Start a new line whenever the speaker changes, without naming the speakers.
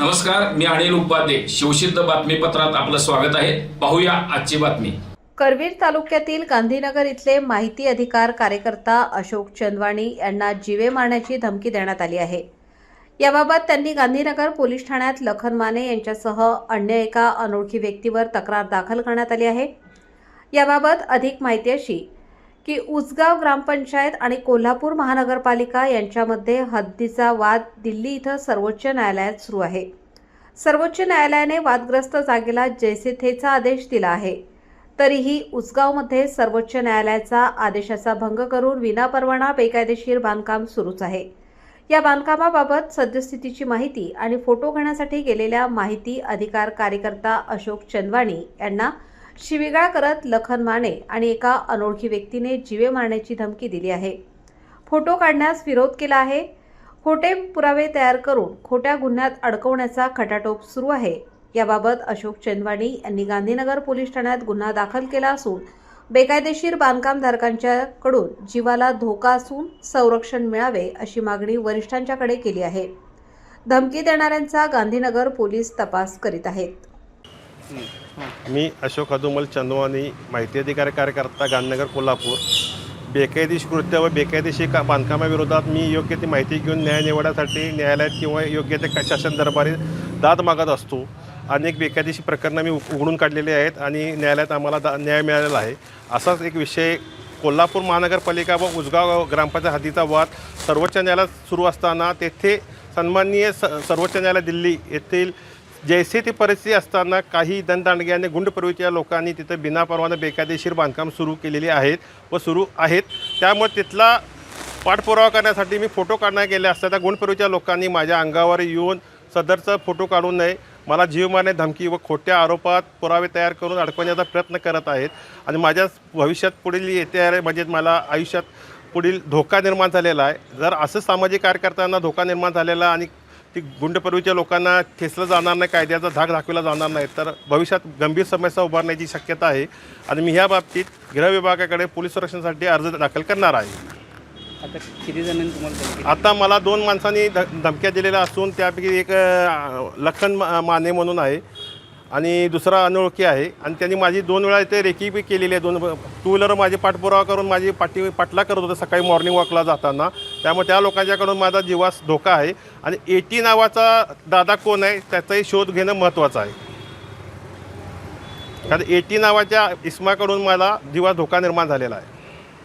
नमस्कार मी अनिल उपाध्ये. शिवसिद्ध बातमीपत्रात आपलं स्वागत आहे. पाहूया आजची बातमी.
करवीर तालुक्यातील गांधीनगर इथले माहिती अधिकार कार्यकर्ता अशोक चंदवाणी यांना जीवे मारण्याची धमकी देण्यात आली आहे. याबाबत त्यांनी गांधीनगर पोलीस ठाण्यात लखन माने यांच्यासह अन्य एका अनोळखी व्यक्तीवर तक्रार दाखल करण्यात आली आहे. याबाबत अधिक माहिती अशी की उसगाव ग्रामपंचायत आणि कोल्हापूर महानगरपालिका यांच्यामध्ये हद्दीचा वाद दिल्ली इथं सर्वोच्च न्यायालयात सुरू आहे. सर्वोच्च न्यायालयाने वादग्रस्त जागेला जैसे थेचा आदेश दिला आहे. तरीही उसगावमध्ये सर्वोच्च न्यायालयाचा आदेशाचा भंग करून विनापरवाना बेकायदेशीर बांधकाम सुरूच आहे. या बांधकामाबाबत सद्यस्थितीची माहिती आणि फोटो घेण्यासाठी गेलेल्या माहिती अधिकार कार्यकर्ता अशोक चंदवाणी यांना शिविगाळ करत लखन माने आणि एका अनोळखी व्यक्तीने जीवे मारण्याची धमकी दिली आहे. फोटो काढण्यास विरोध केला आहे. खोटे पुरावे तयार करून खोट्या गुन्ह्यात अडकवण्याचा खटाटोप सुरू आहे. याबाबत अशोक चेंदवाणी यांनी गांधीनगर पोलीस ठाण्यात गुन्हा दाखल केला असून बेकायदेशीर बांधकामधारकांच्याकडून जीवाला धोका असून संरक्षण मिळावे अशी मागणी वरिष्ठांच्याकडे केली आहे. धमकी देणाऱ्यांचा गांधीनगर पोलीस तपास करीत आहेत.
मी अशोक अदुमल चंदवानी माहिती अधिकारी कार्यकर्ता गांधीनगर कोल्हापूर. बेकायदेशीर कृत्य व बेकायदेशीर का बांधकामाविरोधात मी योग्य ती माहिती घेऊन न्याय निवडण्यासाठी न्यायालयात किंवा योग्य ते शासन दरबारी दाद मागत असतो. अनेक बेकायदेशीर प्रकरणं मी उघडून काढलेली आहेत आणि न्यायालयात आम्हाला दा न्याय मिळालेला आहे. असाच एक विषय कोल्हापूर महानगरपालिका व उजगाव ग्रामपंचायत हद्दीचा वाद सर्वोच्च न्यायालयात सुरू असताना तेथे सन्माननीय स सर्वोच्च न्यायालय दिल्ली येथील जैसे ती परिस्थिती असताना काही दणदांडगे आणि गुंडप्रवृत्तीच्या लोकांनी तिथं बिनापरवाना बेकायदेशीर बांधकाम सुरू केलेली आहेत व सुरू आहेत. त्यामुळे तिथला पाठपुरावा करण्यासाठी मी फोटो काढण्यात गेले असता त्या गुंडप्रवृत्तीच्या लोकांनी माझ्या अंगावर येऊन सदरचा फोटो काढू नये. मला जीव मारणे धमकी व खोट्या आरोपात पुरावे तयार करून अडकवण्याचा प्रयत्न करत आहेत. आणि माझ्या भविष्यात पुढील येत्या म्हणजे मला आयुष्यात पुढील धोका निर्माण झालेला आहे. जर असं सामाजिक कार्यकर्त्यांना धोका निर्माण झालेला आणि ती गुंडपर्वीच्या लोकांना ठेचलं जाणार नाही कायद्याचा धाक दाखवला जाणार नाही तर भविष्यात गंभीर समस्या उभारण्याची शक्यता आहे. आणि मी ह्या बाबतीत गृह विभागाकडे पोलीस संरक्षणासाठी अर्ज दाखल करणार आहे.
आता किती जणांनी तुम्हाला धमकी
आता मला दोन माणसांनी ध धमक्या दिलेल्या असून त्यापैकी एक लखन माने म्हणून आहे. आणि दुसरा अनोळखी आहे. आणि त्यांनी माझी दोन वेळा इथे रेकी बी केलेली आहे. दोन टू व्हीलर माझी पाठपुरावा करून माझी पाठी पाठला करत होतं सकाळी मॉर्निंग वॉकला जाताना. त्यामुळे त्या लोकांच्याकडून माझा जीवास धोका आहे. आणि एटी नावाचा दादा कोण आहे त्याचाही शोध घेणं महत्त्वाचं आहे. कारण एटी नावाच्या इस्माकडून मला जीवास धोका निर्माण झालेला आहे.